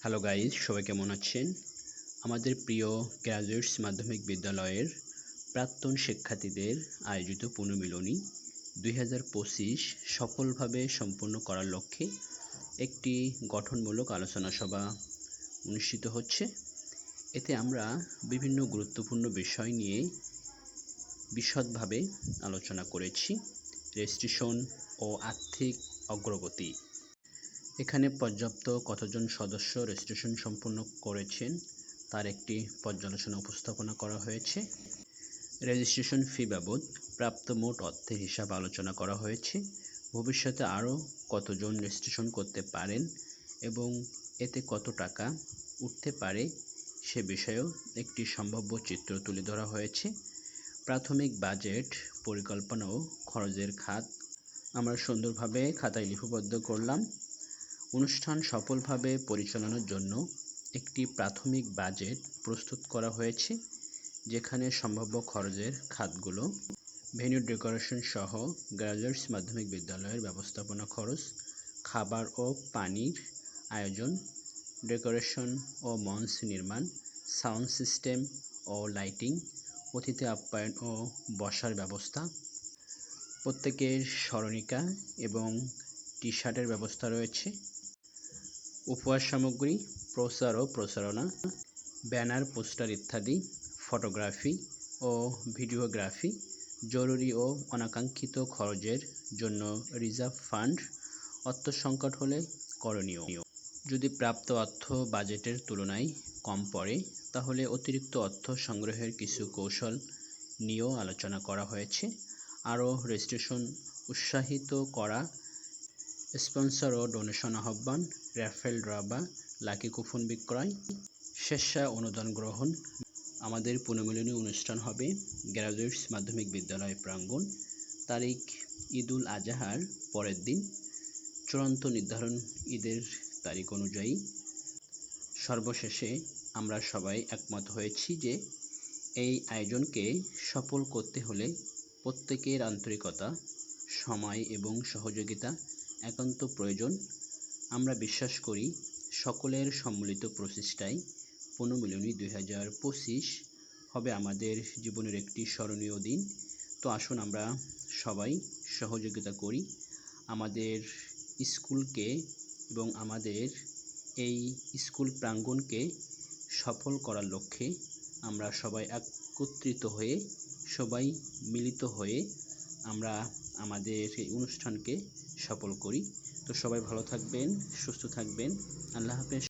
Hello guys সবাই কেমন আছেন? আমাদের প্রিয় গ্র্যাজুয়েটস মাধ্যমিক বিদ্যালয়ের প্রাক্তন শিক্ষার্থীদের আয়োজিত পুনর্মিলনী দুই হাজার পঁচিশ সফলভাবে সম্পন্ন করার লক্ষ্যে একটি গঠনমূলক আলোচনা সভা অনুষ্ঠিত হচ্ছে। এতে আমরা বিভিন্ন গুরুত্বপূর্ণ বিষয় নিয়ে বিশদভাবে আলোচনা করেছি। রেজিস্ট্রেশন ও আর্থিক অগ্রগতি এখানে পর্যাপ্ত কতজন সদস্য রেজিস্ট্রেশন সম্পূর্ণ করেছেন, তার একটি পর্যালোচনা উপস্থাপনা করা হয়েছে। রেজিস্ট্রেশন ফি বাবদ প্রাপ্ত মোট অর্থের হিসাব আলোচনা করা হয়েছে। ভবিষ্যতে আরও কতজন রেজিস্ট্রেশন করতে পারেন এবং এতে কত টাকা উঠতে পারে সে বিষয়েও একটি সম্ভাব্য চিত্র তুলে ধরা হয়েছে। প্রাথমিক বাজেট পরিকল্পনা ও খরচের খাত আমরা সুন্দরভাবে খাতায় লিপিবদ্ধ করলাম। অনুষ্ঠান সফলভাবে পরিচালনার জন্য একটি প্রাথমিক বাজেট প্রস্তুত করা হয়েছে, যেখানে সম্ভাব্য খরচের খাতগুলো ভেন্যু ডেকোরেশন সহ গ্র্যাজুয়েটস মাধ্যমিক বিদ্যালয়ের ব্যবস্থাপনা খরচ, খাবার ও পানির আয়োজন, ডেকোরেশন ও মঞ্চ নির্মাণ, সাউন্ড সিস্টেম ও লাইটিং, অতিথি আপ্যায়ন ও বসার ব্যবস্থা, প্রত্যেকের স্মরণিকা এবং টি শার্টের ব্যবস্থা রয়েছে। উপহার সামগ্রী প্রচার ও প্রচারণা, ব্যানার, পোস্টার ইত্যাদি, ফটোগ্রাফি ও ভিডিওগ্রাফি জরুরি ও অনাকাঙ্ক্ষিত খরচের জন্য রিজার্ভ ফান্ড অর্থ সংকট হলে করণীয়। যদি প্রাপ্ত অর্থ বাজেটের তুলনায় কম পড়ে, তাহলে অতিরিক্ত অর্থ সংগ্রহের কিছু কৌশল নিয়েও আলোচনা করা হয়েছে। আরও রেজিস্ট্রেশন উৎসাহিত করা স্পন্সর ও ডোনেশন আহ্বান, র্যাফেল ড্র বা লাকি কুপন বিক্রয়, স্বেচ্ছায় অনুদান গ্রহণ, আমাদের পুনর্মিলনী অনুষ্ঠান হবে গ্র্যাজুয়েটস মাধ্যমিক বিদ্যালয় প্রাঙ্গণ, তারিখ ঈদুল আজহার পরের দিন, চূড়ান্ত নির্ধারণ ঈদের তারিখ অনুযায়ী। সর্বশেষে আমরা সবাই একমত হয়েছি যে এই আয়োজনকে সফল করতে হলে প্রত্যেকের আন্তরিকতা, সময় এবং সহযোগিতা একান্ত প্রয়োজন। আমরা বিশ্বাস করি সকলের সম্মিলিত প্রচেষ্টায় পুনর্মিলনী দুই হাজার পঁচিশ হবে আমাদের জীবনের একটি স্মরণীয় দিন। তো আসুন আমরা সবাই সহযোগিতা করি আমাদের স্কুলকে এবং আমাদের এই স্কুল প্রাঙ্গণকে সফল করার লক্ষ্যে আমরা সবাই একত্রিত হয়ে, সবাই মিলিত হয়ে আমরা আমাদের এই অনুষ্ঠানকে সফল করি। তো সবাই ভালো থাকবেন সুস্থ থাকবেন। আল্লাহ হাফেজ।